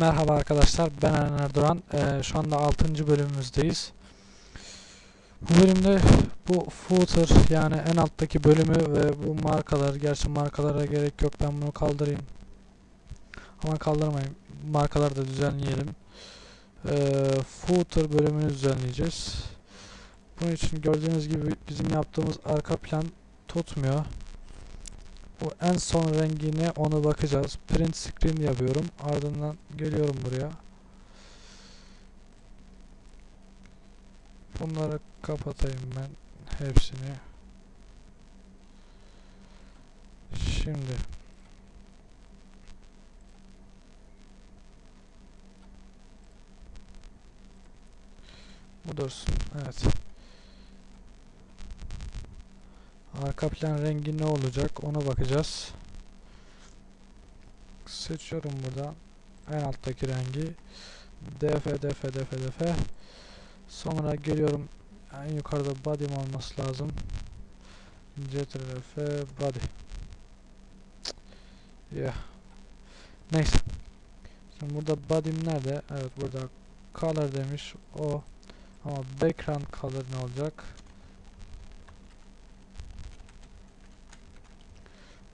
Merhaba arkadaşlar, ben Eren Erdoğan. Ee, şu anda 6. bölümümüzdeyiz. Bu bölümde bu footer yani en alttaki bölümü ve bu markalar, gerçi markalara gerek yok ben bunu kaldırayım. Ama kaldırmayayım, markaları da düzenleyelim. Ee, footer bölümünü düzenleyeceğiz. Bunun için gördüğünüz gibi bizim yaptığımız arka plan tutmuyor. Bu en son rengine onu bakacağız. Print screen yapıyorum. Ardından geliyorum buraya. Bunları kapatayım ben hepsini. Şimdi bu dursun. Evet. Arka plan rengi ne olacak ona bakacağız. Seçiyorum burada en alttaki rengi. DF DF DF DF. Sonra geliyorum en yukarıda body'm olması lazım. CTRF body. Ya. Neyse. Şimdi burada body'm nerede? Evet burada color demiş. O. Ama background color ne olacak?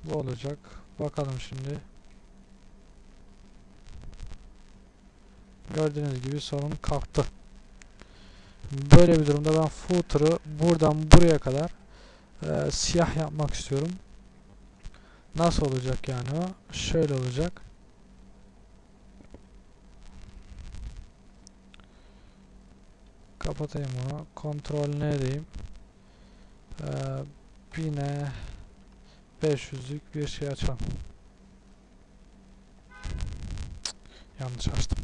Bu olacak. Bakalım şimdi. Gördüğünüz gibi sorun kalktı. Böyle bir durumda ben footer'ı buradan buraya kadar e, siyah yapmak istiyorum. Nasıl olacak yani o? Şöyle olacak. Kapatayım onu. Kontrol ne diyeyim? Ee, bine 500'lük bir şey açalım. Yanlış açtım.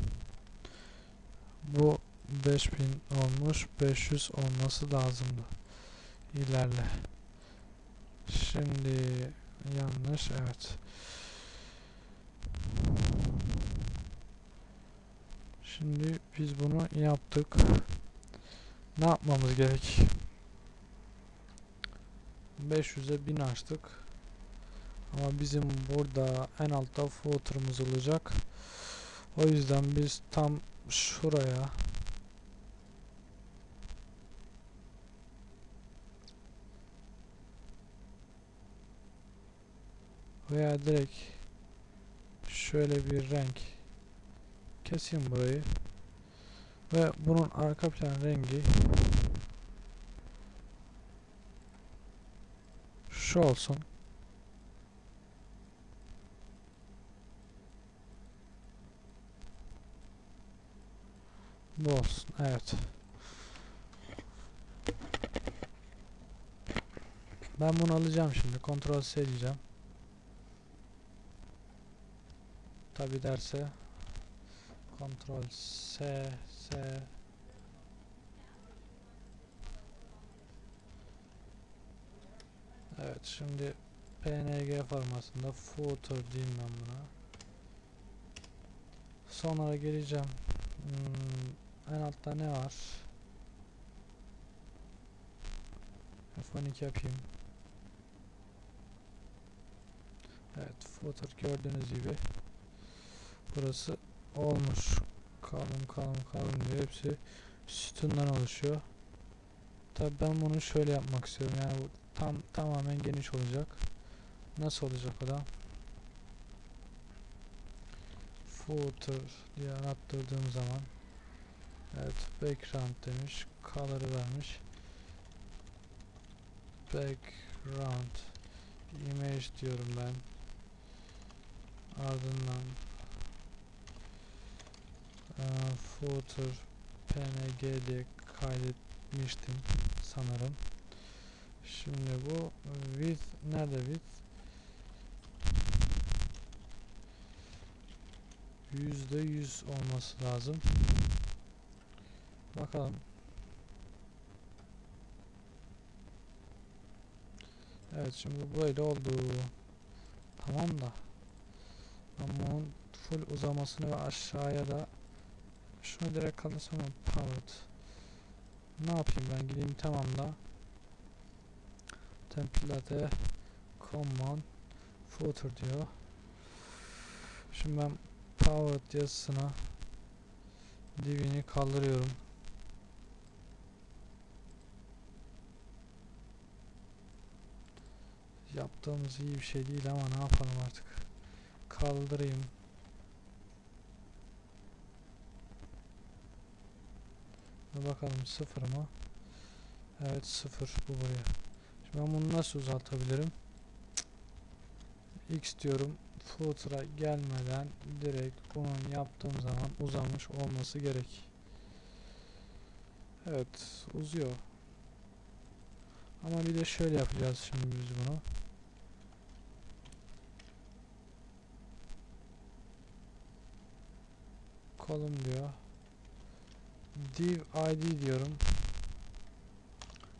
Bu 5000 olmuş. 500 olması lazımdı. İlerle. Şimdi yanlış. Evet. Şimdi biz bunu yaptık. Ne yapmamız gerek? 500'e 1000 açtık. Ama bizim burada en altta footer'ımız olacak. O yüzden biz tam şuraya veya direkt şöyle bir renk keseyim burayı ve bunun arka plan rengi şu olsun. Bu olsun. Evet. Ben bunu alacağım şimdi. Kontrol S diyeceğim. Tabi derse Kontrol S S Evet şimdi PNG formasında footer diyeyim ben buna. Sonra geleceğim. Hmm, en altta ne var? F12 yapayım. Evet footer gördüğünüz gibi burası olmuş. Kalın kalın kalın diyor. Hepsi sütundan oluşuyor. Tabi ben bunu şöyle yapmak istiyorum. Yani bu tam tamamen geniş olacak. Nasıl olacak o da? Footer diye arattırdığım zaman Evet background demiş. Color'ı vermiş. Background image diyorum ben. Ardından e, footer png diye kaydetmiştim sanırım. Şimdi bu width nerede width? Yüzde yüz olması lazım. Bakalım. Evet şimdi böyle oldu. Tamam da. Ama onun full uzamasını ve aşağıya da şunu direkt kalırsam powered. Ne yapayım ben gideyim tamamla. Template command footer diyor. Şimdi ben powered yazısına divini kaldırıyorum. Yaptığımız iyi bir şey değil ama ne yapalım artık. Kaldırayım. Bakalım sıfır mı? Evet sıfır bu buraya. Şimdi ben bunu nasıl uzatabilirim? X diyorum. Footer'a gelmeden direkt bunun yaptığım zaman uzamış olması gerek. Evet uzuyor. Ama bir de şöyle yapacağız şimdi biz bunu. Kolum diyor. Div ID diyorum.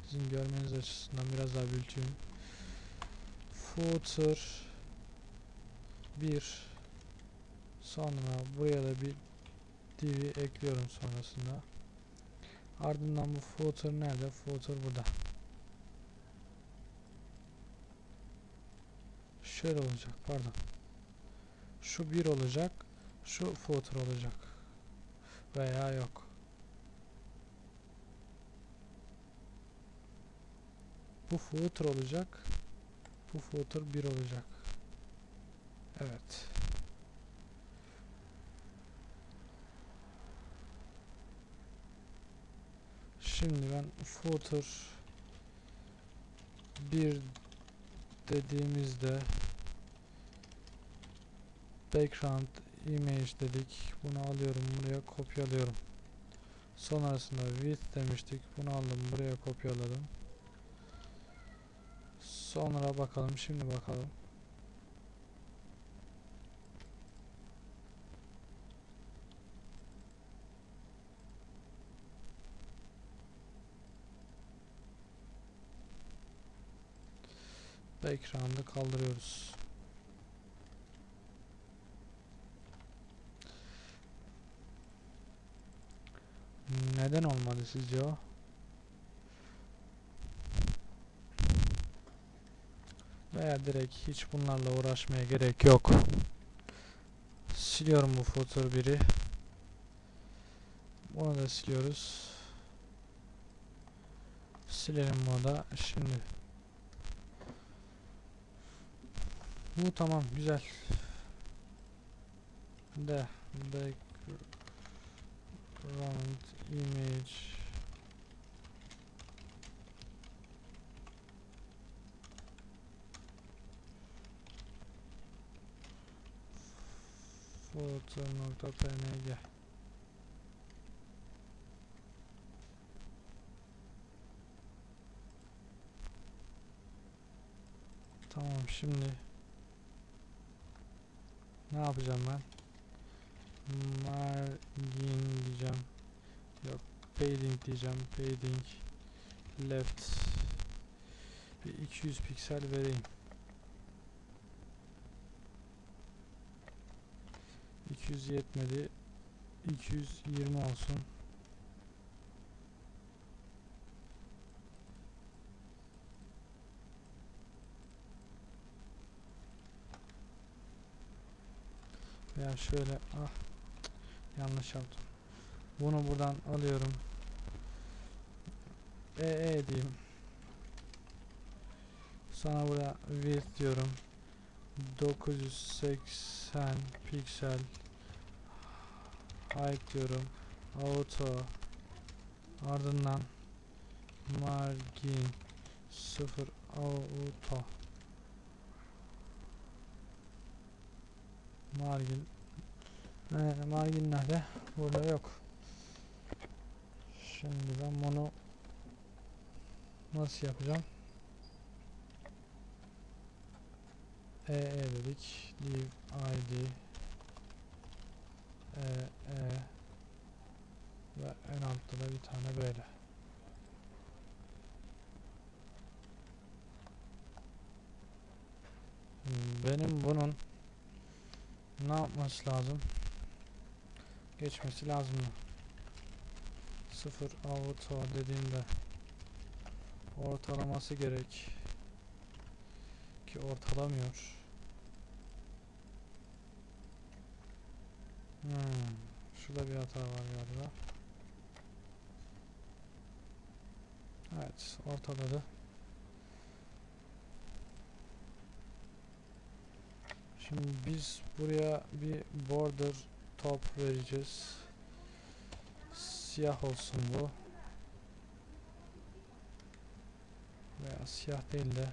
Sizin görmeniz açısından biraz daha büyüteyim. Footer 1 sonra buraya da bir div'i ekliyorum sonrasında. Ardından bu footer nerede? Footer burada. Şöyle olacak pardon. Şu 1 olacak. Şu footer olacak. Veya yok. Bu footer olacak. Bu footer 1 olacak. Evet. Şimdi ben footer 1 dediğimizde background image dedik. Bunu alıyorum buraya kopyalıyorum. Sonrasında width demiştik. Bunu aldım buraya kopyaladım. Sonra bakalım şimdi bakalım. Background'ı kaldırıyoruz. Neden olmadı sizce o? Veya direkt hiç bunlarla uğraşmaya gerek yok. Siliyorum bu footer 1'i. Bunu da siliyoruz. Silelim bunu da. Şimdi bu tamam güzel. De background image photo.png Tamam şimdi ne yapacağım ben? Margin diyeceğim. Yok padding diyeceğim. Padding left bir 200 piksel vereyim. 200 yetmedi. 220 olsun. Veya şöyle ah yanlış yaptım. Bunu buradan alıyorum. EE diyeyim. Sonra burada width diyorum. 980 piksel height diyorum. Auto ardından margin 0 auto margin ee, margin nerede? Burada yok. Şimdi ben bunu nasıl yapacağım? EE dedik. Leave ID E E ve en altta da bir tane böyle. Benim bunun ne yapması lazım? Geçmesi lazım mı? 0 auto dediğimde ortalaması gerek ki ortalamıyor. Hmm, şurada bir hata var galiba. Evet, ortaladı. Şimdi biz buraya bir border top vereceğiz. Siyah olsun bu. Veya siyah değil de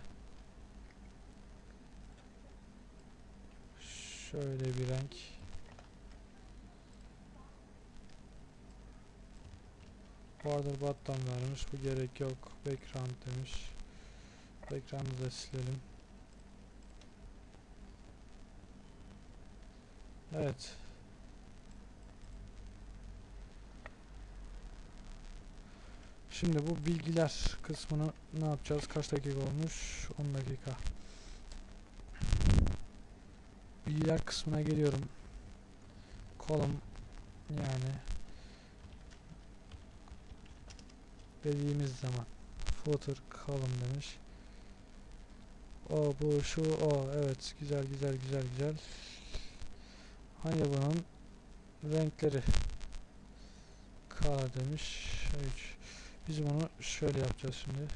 şöyle bir renk. Border bottom vermiş. Bu gerek yok. Background demiş. Background'ı da silelim. Evet. Şimdi bu bilgiler kısmını ne yapacağız? Kaç dakika olmuş? 10 dakika. Bilgiler kısmına geliyorum. Kolum yani dediğimiz zaman footer column demiş. O bu şu o evet güzel güzel güzel güzel. Hangi bunun renkleri color demiş. 3 biz bunu şöyle yapacağız şimdi.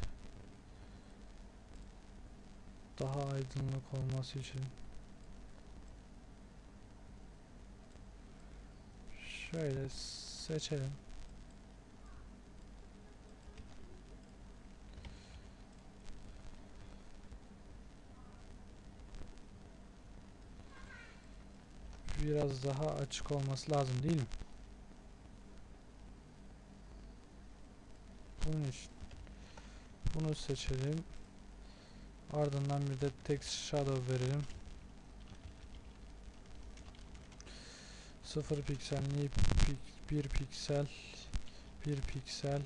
Daha aydınlık olması için. Şöyle seçelim. Biraz daha açık olması lazım değil mi? Bunun için bunu seçelim. Ardından bir de text shadow verelim. 0 piksel, ni pik, 1 piksel, 1 piksel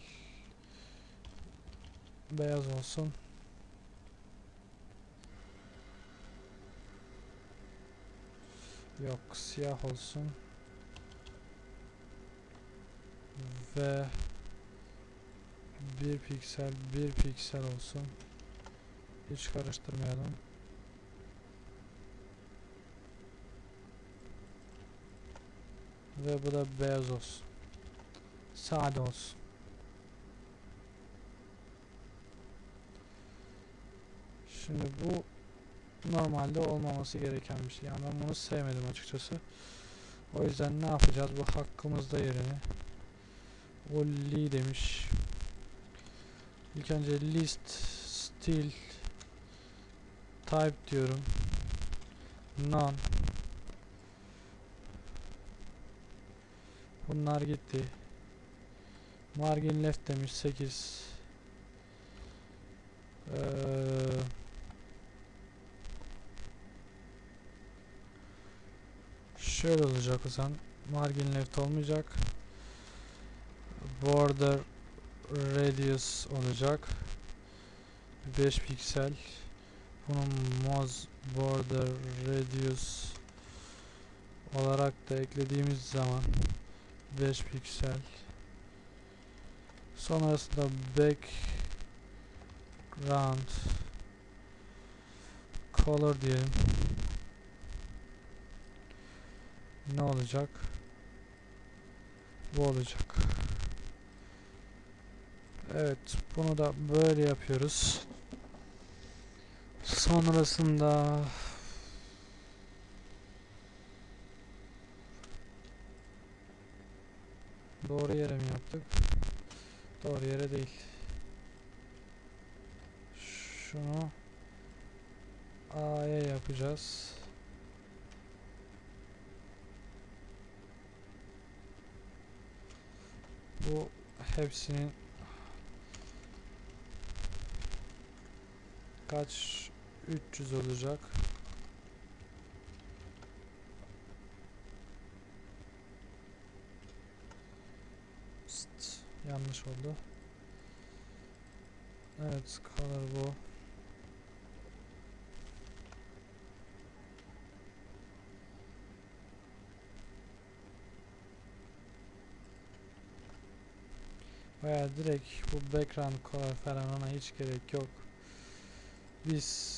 beyaz olsun. Yok, siyah olsun. Ve 1 piksel 1 piksel olsun. Hiç karıştırmayalım. Ve bu da beyaz olsun. Sade olsun. Şimdi bu normalde olmaması gereken bir şey. Yani ben bunu sevmedim açıkçası. O yüzden ne yapacağız? Bu hakkımızda yerini. O li demiş. İlk önce list stil type diyorum. None. Bunlar gitti. Margin left demiş 8. Ee, şöyle olacak o zaman. Margin left olmayacak. Border radius olacak. 5 piksel. Bunun moz border radius olarak da eklediğimiz zaman 5 piksel. Sonrasında background color diyelim. Ne olacak? Bu olacak Evet, bunu da böyle yapıyoruz. Sonrasında doğru yere mi yaptık? Doğru yere değil. Şunu A'ya yapacağız. Bu hepsinin kaç? 300 olacak. Pst, yanlış oldu. Evet color bu. Veya direkt bu background color falan ona hiç gerek yok biz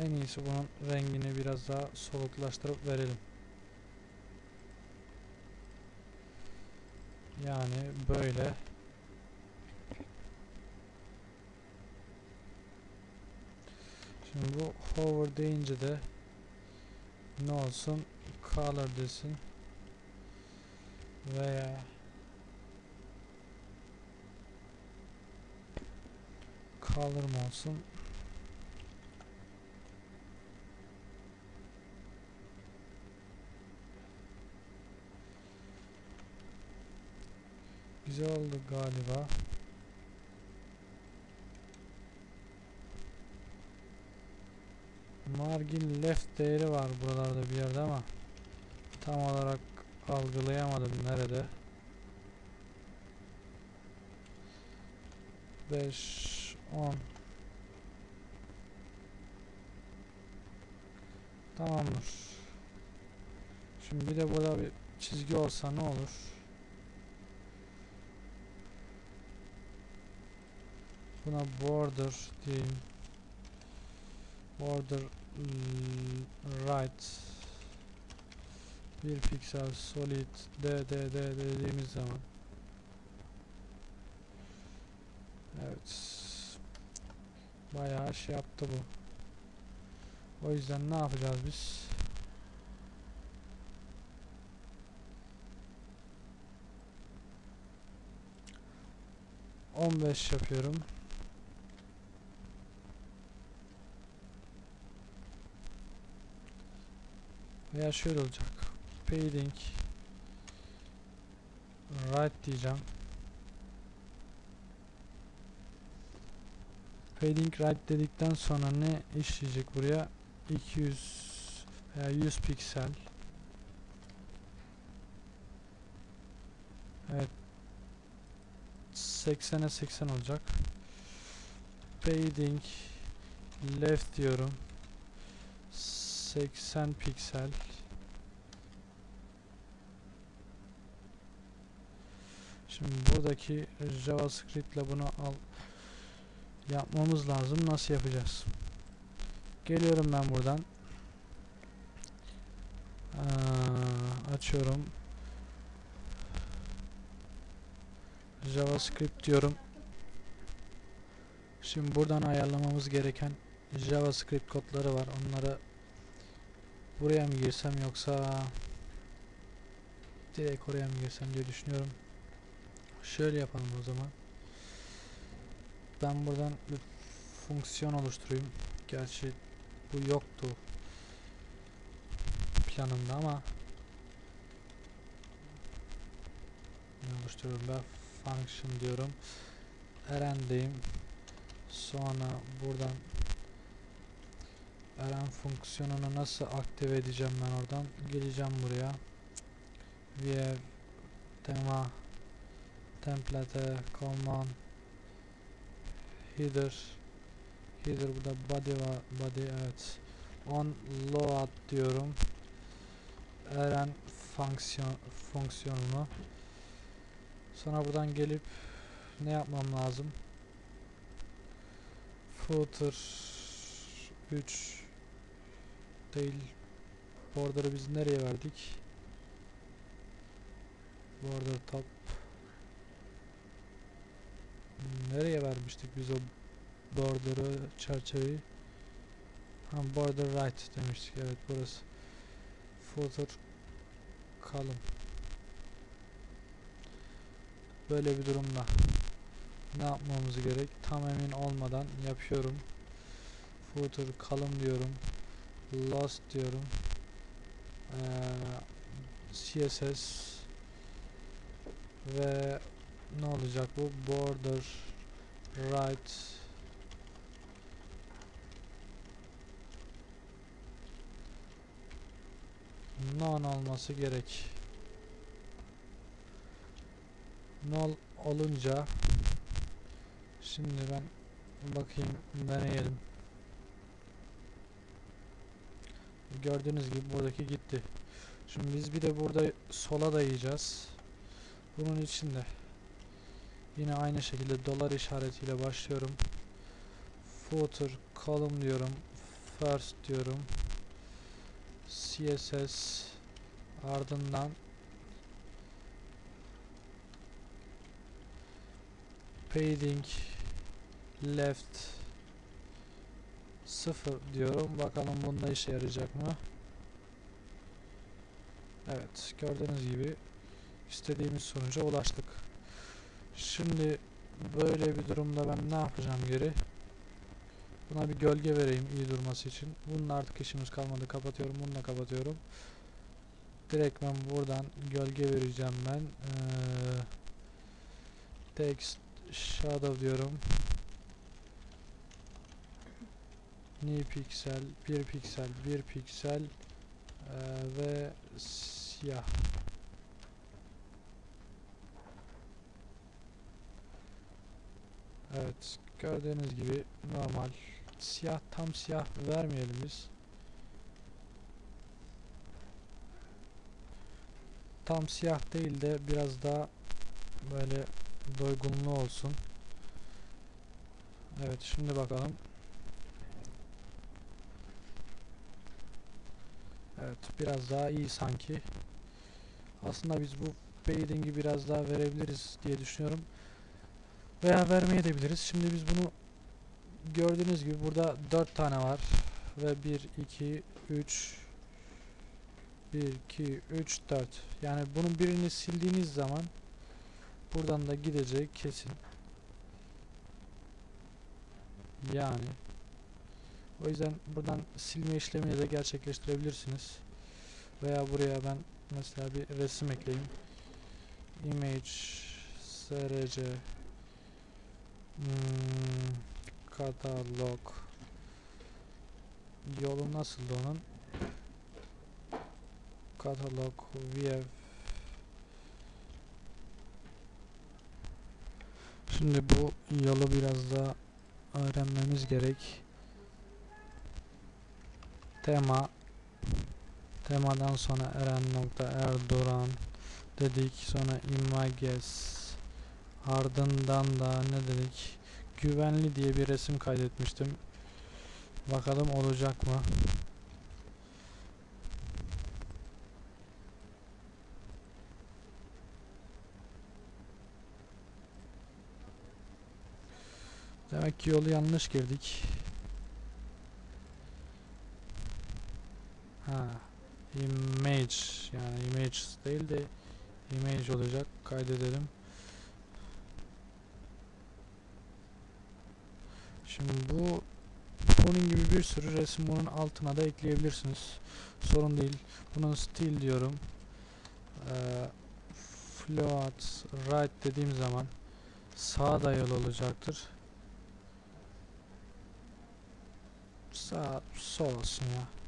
en iyisi bunun rengini biraz daha soluklaştırıp verelim. Yani böyle. Şimdi bu hover deyince de ne olsun? Color desin. Veya color mı olsun? Güzel oldu galiba. Margin left değeri var buralarda bir yerde ama tam olarak algılayamadım nerede. 5 10 Tamamdır. Şimdi bir de burada bir çizgi olsa ne olur? Buna border diyeyim. Border l- right bir piksel solid d d d dediğimiz zaman. Evet. Bayağı şey yaptı bu. O yüzden ne yapacağız biz? On beş yapıyorum veya şöyle olacak. Padding right diyeceğim. Padding right dedikten sonra ne işleyecek buraya? 200 veya 100 piksel. Evet. 80'e 80 olacak. Padding left diyorum. 80 piksel Şimdi buradaki JavaScript ile bunu al yapmamız lazım. Nasıl yapacağız? Geliyorum ben buradan. Aa, açıyorum. JavaScript diyorum. Şimdi buradan ayarlamamız gereken JavaScript kodları var. Onları buraya mı girsem yoksa direkt oraya mı girsem diye düşünüyorum. Şöyle yapalım o zaman. Ben buradan bir fonksiyon oluşturayım. Gerçi bu yoktu planımda ama ne oluşturuyorum ben function diyorum. Eren'deyim. Sonra buradan Eren fonksiyonunu nasıl aktive edeceğim ben oradan geleceğim buraya. View tema template command header. Header burada body var body evet. On load diyorum. Eren fonksiyon fonksiyonunu. Sonra buradan gelip ne yapmam lazım? Footer 3 değil. Border'ı biz nereye verdik? Border top nereye vermiştik biz o border'ı çerçeveyi? Ha border right demiştik evet burası. Footer kalın böyle bir durumda ne yapmamız gerek? Tam emin olmadan yapıyorum. Footer kalın diyorum. Lost diyorum. Ee, css ve ne olacak bu? Border right non olması gerek. Null olunca şimdi ben bakayım deneyelim. Gördüğünüz gibi buradaki gitti. Şimdi biz bir de burada sola dayayacağız. Bunun için de yine aynı şekilde dolar işaretiyle başlıyorum footer column diyorum first diyorum css ardından padding left 0 diyorum. Bakalım bunda işe yarayacak mı? Evet, gördüğünüz gibi istediğimiz sonuca ulaştık. Şimdi böyle bir durumda ben ne yapacağım geri? Buna bir gölge vereyim iyi durması için. Bununla artık işimiz kalmadı. Kapatıyorum. Bunu da kapatıyorum. Direkt ben buradan gölge vereceğim ben. Ee, text shadow diyorum. New piksel, 1 piksel, 1 piksel ee, ve siyah. Evet, gördüğünüz gibi normal siyah tam siyah vermeyelim biz. Tam siyah değil de biraz daha böyle doygunluğu olsun. Evet, şimdi bakalım. Evet, biraz daha iyi sanki. Aslında biz bu fading'i biraz daha verebiliriz diye düşünüyorum. Veya vermeye de biliriz. Şimdi biz bunu gördüğünüz gibi burada 4 tane var. Ve 1, 2, 3 1, 2, 3, 4 Yani bunun birini sildiğiniz zaman buradan da gidecek kesin. Yani o yüzden buradan silme işlemini de gerçekleştirebilirsiniz. Veya buraya ben mesela bir resim ekleyeyim. Image src Hmm, katalog. Yolu nasıldı onun? Katalog view Şimdi bu yolu biraz daha öğrenmemiz gerek. Tema. Temadan sonra Eren nokta Erdoğan dedik. Sonra images Ardından da ne dedik? Güvenli diye bir resim kaydetmiştim. Bakalım olacak mı? Demek ki yolu yanlış girdik. Ha, image yani image değil de image olacak. Kaydedelim. Şimdi bu bunun gibi bir sürü resim bunun altına da ekleyebilirsiniz. Sorun değil. Bunun stil diyorum. Ee, float right dediğim zaman sağa dayalı olacaktır. Sağ sol olsun ya.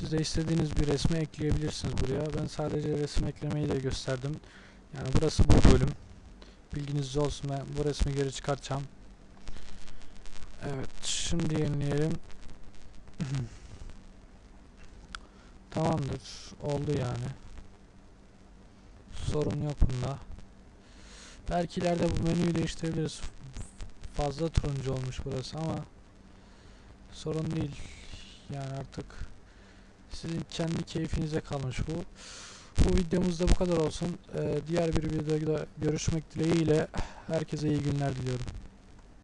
Siz de istediğiniz bir resmi ekleyebilirsiniz buraya. Ben sadece resim eklemeyi de gösterdim. Yani burası bu bölüm. Bilginiz olsun ben bu resmi geri çıkartacağım. Evet şimdi yenileyelim. Tamamdır. Oldu yani. Sorun yok bunda. Belki ileride bu menüyü değiştirebiliriz. Fazla turuncu olmuş burası ama sorun değil. Yani artık sizin kendi keyfinize kalmış bu. Bu videomuzda bu kadar olsun. Ee, diğer bir videoda görüşmek dileğiyle herkese iyi günler diliyorum.